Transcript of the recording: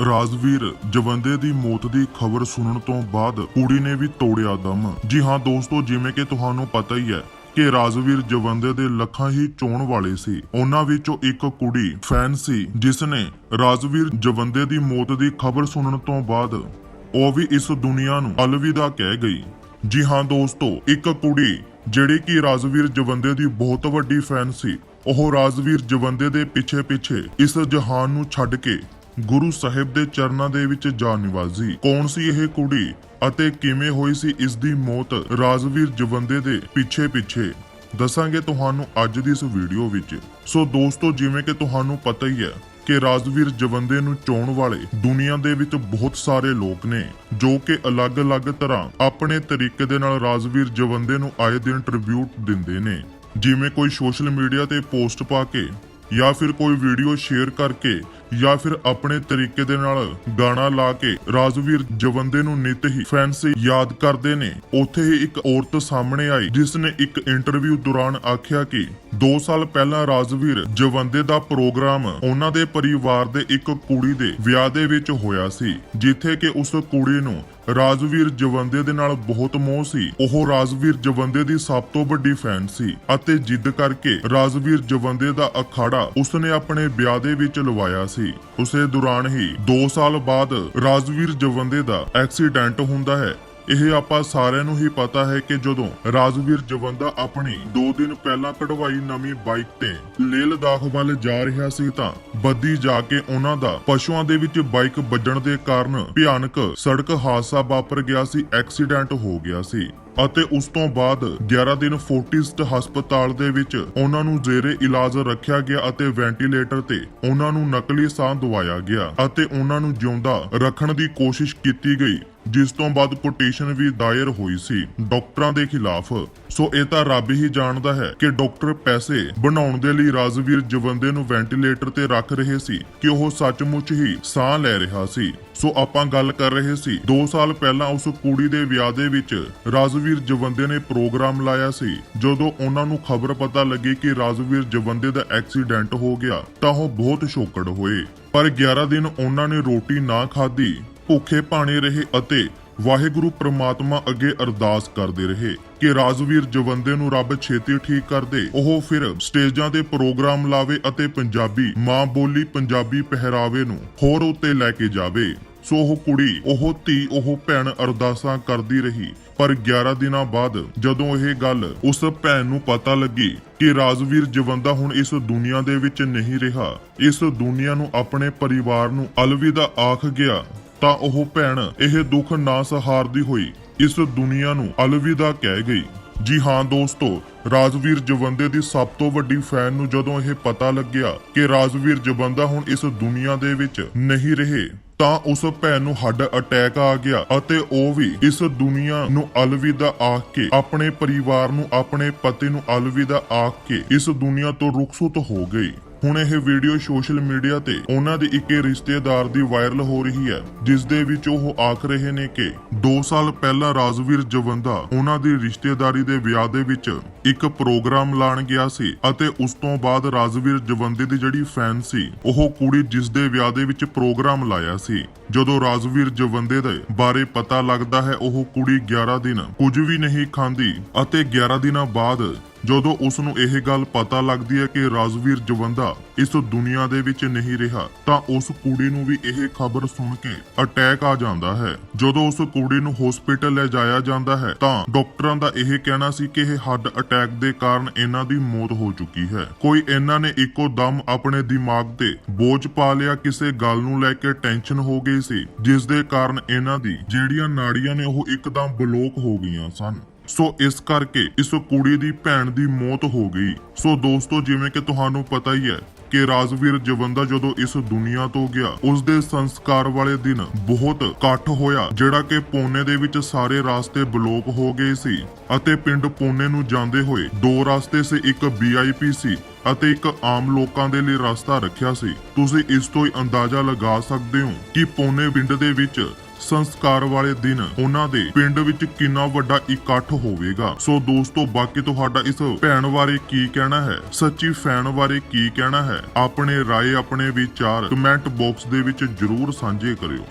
ਰਾਜਵੀਰ, ਜਵੰਦੇ ਦੀ ਮੌਤ ਦੀ ਖਬਰ ਸੁਣਨ ਤੋਂ ਬਾਅਦ ਕੁੜੀ ਨੇ ਵੀ ਤੋੜਿਆ ਦਮ। ਜੀ ਹਾਂ ਦੋਸਤੋ, ਜਿਵੇਂ ਕਿ ਤੁਹਾਨੂੰ ਪਤਾ ਹੀ ਹੈ ਕਿ ਰਾਜਵੀਰ ਜਵੰਦੇ ਦੇ ਲੱਖਾਂ ਹੀ ਚੋਣ ਵਾਲੇ ਸੀ। ਉਹਨਾਂ ਵਿੱਚੋਂ ਇੱਕ ਕੁੜੀ ਫੈਨ ਸੀ ਜਿਸ ਨੇ ਰਾਜਵੀਰ ਜਵੰਦੇ ਦੀ ਮੌਤ ਦੀ ਖਬਰ ਸੁਣਨ ਤੋਂ ਬਾਅਦ ਉਹ ਵੀ ਇਸ ਦੁਨੀਆ ਨੂੰ ਅਲਵਿਦਾ ਕਹਿ ਗਈ। ਜੀ ਹਾਂ ਦੋਸਤੋ, ਇੱਕ ਕੁੜੀ ਜਿਹੜੀ ਕਿ ਰਾਜਵੀਰ ਜਵੰਦੇ ਦੀ ਬਹੁਤ ਵੱਡੀ ਫੈਨ ਸੀ, ਉਹ ਰਾਜਵੀਰ ਜਵੰਦੇ ਦੇ ਪਿੱਛੇ ਪਿੱਛੇ ਇਸ ਜਹਾਨ ਨੂੰ ਛੱਡ ਕੇ ਗੁਰੂ ਸਾਹਿਬ ਦੇ ਚਰਨਾਂ ਦੇ ਵਿੱਚ ਜਾ ਨਿਵਾਜੀ। ਕੌਣ ਸੀ ਇਹ ਕੁੜੀ ਅਤੇ ਕਿਵੇਂ ਹੋਈ ਸੀ ਇਸ ਦੀ ਮੌਤ? ਰਾਜਵੀਰ ਜਵੰਦੇ ਦੇ ਪਿੱਛੇ ਪਿੱਛੇ ਦੱਸਾਂਗੇ ਤੁਹਾਨੂੰ ਅੱਜ ਦੀ ਇਸ ਵੀਡੀਓ ਵਿੱਚ। ਸੋ ਦੋਸਤੋ, ਜਿਵੇਂ ਕਿ ਤੁਹਾਨੂੰ ਪਤਾ ਹੀ ਹੈ ਕਿ ਰਾਜਵੀਰ ਜਵੰਦੇ ਨੂੰ ਚਾਉਣ ਵਾਲੇ ਦੁਨੀਆ ਦੇ ਵਿੱਚ ਬਹੁਤ ਸਾਰੇ ਲੋਕ ਨੇ, ਜੋ ਕਿ ਅਲੱਗ-ਅਲੱਗ ਤਰ੍ਹਾਂ ਆਪਣੇ ਤਰੀਕੇ ਦੇ ਨਾਲ ਰਾਜਵੀਰ ਜਵੰਦੇ ਨੂੰ ਆਏ ਦਿਨ ਟ੍ਰਿਬਿਊਟ ਦਿੰਦੇ ਨੇ। ਜਿਵੇਂ ਕੋਈ ਸੋਸ਼ਲ ਮੀਡੀਆ ਤੇ ਪੋਸਟ ਪਾ ਕੇ ਜਾਂ ਫਿਰ ਕੋਈ ਵੀਡੀਓ ਸ਼ੇਅਰ ਕਰਕੇ ਜਾਂ ਫਿਰ ਆਪਣੇ ਤਰੀਕੇ ਦੇ ਨਾਲ ਗਾਣਾ ਲਾ ਕੇ ਰਾਜਵੀਰ ਜਵੰਦੇ ਨੂੰ ਨਿਤ ਹੀ ਫੈਨਸ ਯਾਦ ਕਰਦੇ ਨੇ। ਉੱਥੇ ਹੀ ਇੱਕ ਔਰਤ ਸਾਹਮਣੇ ਆਈ, ਜਿਸ ਨੇ ਇੱਕ ਇੰਟਰਵਿਊ ਦੌਰਾਨ ਆਖਿਆ ਕਿ 2 ਸਾਲ ਪਹਿਲਾਂ ਰਾਜਵੀਰ ਜਵੰਦੇ ਦਾ ਪ੍ਰੋਗਰਾਮ ਉਹਨਾਂ ਦੇ ਪਰਿਵਾਰ ਦੇ ਇੱਕ ਕੁੜੀ ਦੇ ਵਿਆਹ ਦੇ ਵਿੱਚ ਹੋਇਆ ਸੀ, ਜਿੱਥੇ ਕਿ ਉਸ ਕੁੜੀ ਨੂੰ ਰਾਜਵੀਰ ਜਵੰਦੇ ਦੇ ਨਾਲ ਬਹੁਤ ਮੋਹ ਸੀ। ਉਹ ਰਾਜਵੀਰ ਜਵੰਦੇ ਦੀ ਸਭ ਤੋਂ ਵੱਡੀ ਫੈਨ ਸੀ ਅਤੇ ਜਿੱਦ ਕਰਕੇ ਰਾਜਵੀਰ ਜਵੰਦੇ ਦਾ ਅਖਾੜਾ ਉਸਨੇ ਆਪਣੇ ਵਿਆਹ ਦੇ ਵਿੱਚ ਲਵਾਇਆ ਸੀ। ਉਸੇ ਦੌਰਾਨ ਹੀ 2 ਸਾਲ ਬਾਅਦ ਰਾਜਵੀਰ ਜਵੰਦੇ ਦਾ ਐਕਸੀਡੈਂਟ ਹੁੰਦਾ ਹੈ। ਇਹ ਆਪਾਂ ਸਾਰਿਆਂ ਨੂੰ ਹੀ ਪਤਾ ਹੈ ਕਿ ਜਦੋਂ ਰਾਜਵੀਰ ਜਵੰਦਾ ਆਪਣੀ 2 ਦਿਨ ਪਹਿਲਾਂ ਕਢਵਾਈ ਨਵੀਂ ਬਾਈਕ ਤੇ ਲੇਹ ਲਦਾਖ ਵੱਲ ਜਾ ਰਿਹਾ ਸੀ ਤਾਂ ਬੱਦੀ ਜਾ ਕੇ ਉਹਨਾਂ ਦਾ ਪਸ਼ੂਆਂ ਦੇ ਵਿੱਚ ਬਾਈਕ ਵੱਜਣ ਦੇ ਕਾਰਨ ਭਿਆਨਕ ਸੜਕ ਹਾਦਸਾ ਵਾਪਰ ਗਿਆ ਸੀ, ਐਕਸੀਡੈਂਟ ਹੋ ਗਿਆ ਸੀ। ਅਤੇ ਉਸ ਤੋਂ ਬਾਅਦ 11 ਦਿਨ ਫੋਰਟਿਸਟ ਹਸਪਤਾਲ ਦੇ ਵਿੱਚ ਉਹਨਾਂ ਨੂੰ ਜ਼ੇਰੇ ਇਲਾਜ ਰੱਖਿਆ ਗਿਆ ਅਤੇ ਵੈਂਟੀਲੇਟਰ ਤੇ ਉਹਨਾਂ ਨੂੰ ਨਕਲੀ ਸਾਹ ਦਵਾਇਆ ਗਿਆ ਅਤੇ ਉਹਨਾਂ ਨੂੰ ਜਿਉਂਦਾ ਰੱਖਣ ਦੀ ਕੋਸ਼ਿਸ਼ ਕੀਤੀ ਗਈ, ਜਿਸ ਤੋਂ ਬਾਅਦ ਪਟੀਸ਼ਨ ਵੀ ਦਾਇਰ ਹੋਈ ਸੀ ਡਾਕਟਰਾਂ ਦੇ ਖਿਲਾਫ। ਸੋ ਇਹ ਤਾਂ ਰੱਬ ਹੀ ਜਾਣਦਾ ਹੈ ਕਿ ਡਾਕਟਰ ਪੈਸੇ ਬਣਾਉਣ ਦੇ ਲਈ ਰਾਜਵੀਰ ਜਵੰਦੇ ਨੂੰ ਵੈਂਟੀਲੇਟਰ ਤੇ ਰੱਖ ਰਹੇ ਸੀ ਕਿ ਉਹ ਸੱਚਮੁੱਚ ਹੀ ਸਾਹ ਲੈ ਰਿਹਾ ਸੀ। ਸੋ ਆਪਾਂ ਗੱਲ ਕਰ ਰਹੇ ਸੀ 2 ਸਾਲ ਪਹਿਲਾਂ ਉਸ ਕੁੜੀ ਦੇ ਵਿਆਹ ਦੇ ਵਿੱਚ ਰਾਜਵੀਰ ਜਵੰਦੇ ਨੇ ਪ੍ਰੋਗਰਾਮ ਲਾਇਆ ਸੀ। ਜਦੋਂ ਉਹਨਾਂ ਨੂੰ ਖਬਰ ਪਤਾ ਲੱਗੀ ਕਿ ਰਾਜਵੀਰ ਜਵੰਦੇ ਦਾ ਐਕਸੀਡੈਂਟ ਹੋ ਗਿਆ, ਤਾਂ ਉਹ ਬਹੁਤ ਸ਼ੋਕੜ ਹੋਏ। ਪਰ 11 ਦਿਨ ਉਹਨਾਂ ਨੇ ਰੋਟੀ ਨਾ ਖਾਧੀ, ਭੁੱਖੇ ਪਾਣੀ ਰਹੇ ਅਤੇ ਵਾਹਿਗੁਰੂ ਪ੍ਰਮਾਤਮਾ ਅੱਗੇ ਅਰਦਾਸ ਕਰਦੇ ਰਹੇ ਕਿ ਰਾਜਵੀਰ ਜਵੰਦੇ ਨੂੰ ਰੱਬ ਛੇਤੀ ਠੀਕ ਕਰ ਦੇ। ਉਹ ਫਿਰ ਸਟੇਜਾਂ ਤੇ ਪ੍ਰੋਗਰਾਮ ਲਾਵੇ ਅਤੇ ਪੰਜਾਬੀ ਮਾਂ ਬੋਲੀ ਪੰਜਾਬੀ ਪਹਿਰਾਵੇ ਨੂੰ ਹੋਰ ਉੱਤੇ ਲੈ ਕੇ ਜਾਵੇ। ਸੋ ਉਹ ਕੁੜੀ, ਉਹ ਧੀ, ਉਹ ਭੈਣ ਅਰਦਾਸਾਂ ਕਰਦੀ ਰਹੀ। ਪਰ 11 ਦਿਨਾਂ ਬਾਅਦ ਜਦੋਂ ਇਹ ਗੱਲ ਉਸ ਭੈਣ ਨੂੰ ਪਤਾ ਲੱਗੀ ਕਿ ਰਾਜਵੀਰ ਜਵੰਦਾ ਹੁਣ ਇਸ ਦੁਨੀਆ ਦੇ ਵਿੱਚ ਨਹੀਂ ਰਿਹਾ, ਇਸ ਦੁਨੀਆ ਨੂੰ ਆਪਣੇ ਪਰਿਵਾਰ ਨੂੰ ਅਲਵਿਦਾ ਆਖ ਗਿਆ, ਤਾਂ ਉਹ ਭੈਣ ਇਹ ਦੁੱਖ ਨਾ ਸਹਾਰਦੀ ਹੋਈ, ਇਸ ਦੁਨੀਆ ਨੂੰ ਅਲਵਿਦਾ ਕਹਿ ਗਈ। ਜੀ ਹਾਂ ਦੋਸਤੋ, ਰਾਜਵੀਰ ਜਵੰਦੇ ਦੀ ਸਭ ਤੋਂ ਵੱਡੀ ਫੈਨ ਨੂੰ ਜਦੋਂ ਇਹ ਪਤਾ ਲੱਗਿਆ ਕਿ ਰਾਜਵੀਰ ਜਵੰਦਾ ਹੁਣ ਇਸ ਦੁਨੀਆ ਦੇ ਵਿੱਚ ਨਹੀਂ ਰਹੇ ਤਾਂ ਉਸ ਭੈਣ ਨੂੰ ਹੱਡ ਅਟੈਕ ਆ ਗਿਆ ਅਤੇ ਉਹ ਵੀ ਇਸ ਦੁਨੀਆ ਨੂੰ ਅਲਵਿਦਾ ਆਖ ਕੇ, ਆਪਣੇ ਪਰਿਵਾਰ ਨੂੰ, ਆਪਣੇ ਪਤੀ ਨੂੰ ਅਲਵਿਦਾ ਆਖ ਕੇ ਇਸ ਦੁਨੀਆ ਤੋਂ ਰੁਖਸਤ ਹੋ ਗਈ। ਹੁਣ ਇਹ ਵੀਡੀਓ ਸੋਸ਼ਲ ਮੀਡੀਆ ਤੇ ਉਹਨਾਂ ਦੀ ਇੱਕ ਰਿਸ਼ਤੇਦਾਰ ਦੀ ਵਾਇਰਲ ਹੋ ਰਹੀ ਹੈ, ਜਿਸ ਦੇ ਵਿੱਚ ਉਹ ਆਖ ਰਹੇ ਨੇ ਕਿ 2 ਸਾਲ ਪਹਿਲਾਂ ਰਾਜਵੀਰ ਜਵੰਦਾ ਉਹਨਾਂ ਦੀ ਰਿਸ਼ਤੇਦਾਰੀ ਦੇ ਵਿਆਹ ਦੇ ਵਿੱਚ ਇੱਕ ਪ੍ਰੋਗਰਾਮ ਲਾਣ ਗਿਆ ਸੀ ਅਤੇ ਉਸ ਤੋਂ ਬਾਅਦ ਰਾਜਵੀਰ ਜਵੰਦੇ ਦੀ ਜਿਹੜੀ ਫੈਨ ਸੀ, ਉਹ ਕੁੜੀ ਜਿਸ ਦੇ ਵਿਆਹ ਦੇ ਵਿੱਚ ਪ੍ਰੋਗਰਾਮ ਲਾਇਆ ਸੀ। ਜਦੋਂ ਰਾਜਵੀਰ ਜਵੰਦੇ ਦੇ ਬਾਰੇ ਪਤਾ ਲੱਗਦਾ ਹੈ, ਉਹ ਕੁੜੀ 11 ਦਿਨ ਕੁਝ ਵੀ ਨਹੀਂ ਖਾਂਦੀ ਅਤੇ 11 ਦਿਨਾਂ ਬਾਅਦ ਜਦੋਂ ਉਸ ਨੂੰ ਇਹ ਗੱਲ ਪਤਾ ਲੱਗਦੀ ਹੈ ਕਿ ਰਾਜਵੀਰ ਜਵੰਦਾ ਇਸ ਦੁਨੀਆ ਦੇ ਵਿੱਚ ਨਹੀਂ ਰਿਹਾ, ਤਾਂ ਉਸ ਕੁੜੀ ਨੂੰ ਵੀ ਇਹ ਖਬਰ ਸੁਣ ਕੇ ਅਟੈਕ ਆ ਜਾਂਦਾ ਹੈ। ਜਦੋਂ ਉਸ ਕੁੜੀ ਨੂੰ ਹਸਪੀਟਲ ਲੈ ਜਾਇਆ ਜਾਂਦਾ ਹੈ, ਤਾਂ ਡਾਕਟਰਾਂ ਦਾ ਇਹ ਕਹਿਣਾ ਸੀ ਕਿ ਇਹ ਹਾਰਟ ਅਟੈਕ ਦੇ ਕਾਰਨ ਇਹਨਾਂ ਦੀ ਮੌਤ ਹੋ ਚੁੱਕੀ ਹੈ। ਕੋਈ ਇਹਨਾਂ ਨੇ ਇੱਕੋ ਦਮ ਆਪਣੇ ਦਿਮਾਗ ਤੇ ਬੋਝ ਪਾ ਲਿਆ, ਕਿਸੇ ਗੱਲ ਨੂੰ ਲੈ ਕੇ ਟੈਨਸ਼ਨ ਹੋ ਗਈ ਸੀ ਜਿਸ ਦੇ ਕਾਰਨ ਇਹਨਾਂ ਦੀ ਜਿਹੜੀਆਂ ਨਾੜੀਆਂ ਨੇ ਉਹ ਇੱਕਦਮ ਬਲੋਕ ਹੋ ਗਈਆਂ ਸਨ। ਸੋ ਇਸ ਕਰਕੇ ਇਸ ਕੁੜੀ ਦੀ ਭੈਣ ਦੀ ਮੌਤ ਹੋ ਗਈ। ਸੋ ਦੋਸਤੋ, ਜਿਵੇਂ ਕਿ ਤੁਹਾਨੂੰ ਪਤਾ ਹੀ ਹੈ ਕਿ ਰਾਜਵੀਰ ਜਵੰਦਾ ਜਦੋਂ ਇਸ ਦੁਨੀਆ ਤੋਂ ਗਿਆ ਉਸ ਦੇ ਸੰਸਕਾਰ ਵਾਲੇ ਦਿਨ ਬਹੁਤ ਇਕੱਠ ਹੋਇਆ, ਜਿਹੜਾ ਕਿ ਪੋਨੇ ਦੇ ਵਿੱਚ ਸਾਰੇ ਰਾਸਤੇ ਬਲੋਕ ਹੋ ਗਏ ਸੀ ਅਤੇ ਪਿੰਡ ਪੋਨੇ ਨੂੰ ਜਾਂਦੇ ਹੋਏ ਦੋ ਰਾਸਤੇ ਸੀ, ਇੱਕ ਵੀਆਈਪੀ ਸੀ ਅਤੇ ਇੱਕ ਆਮ ਲੋਕਾਂ ਦੇ ਲਈ ਰਸਤਾ ਰੱਖਿਆ ਸੀ। ਤੁਸੀਂ ਇਸ ਤੋਂ ਹੀ ਅੰਦਾਜ਼ਾ ਲਗਾ ਸਕਦੇ ਹੋ ਕਿ ਪੋਨੇ ਪਿੰਡ ਦੇ ਵਿੱਚ ਸੰਸਕਾਰ ਵਾਲੇ ਦਿਨ ਉਹਨਾਂ ਦੇ ਪਿੰਡ ਵਿੱਚ ਕਿੰਨਾ ਵੱਡਾ ਇਕੱਠ ਹੋਵੇਗਾ। ਸੋ ਦੋਸਤੋ, ਬਾਕੀ ਤੁਹਾਡਾ ਇਸ ਭੈਣ ਬਾਰੇ ਕੀ ਕਹਿਣਾ ਹੈ? ਸੱਚੀ ਫੈਨ ਬਾਰੇ ਕੀ ਕਹਿਣਾ ਹੈ? ਆਪਣੇ ਰਾਏ, ਆਪਣੇ ਵਿਚਾਰ ਕਮੈਂਟ ਬਾਕਸ ਦੇ ਵਿੱਚ ਜਰੂਰ ਸਾਂਝੇ ਕਰਿਓ।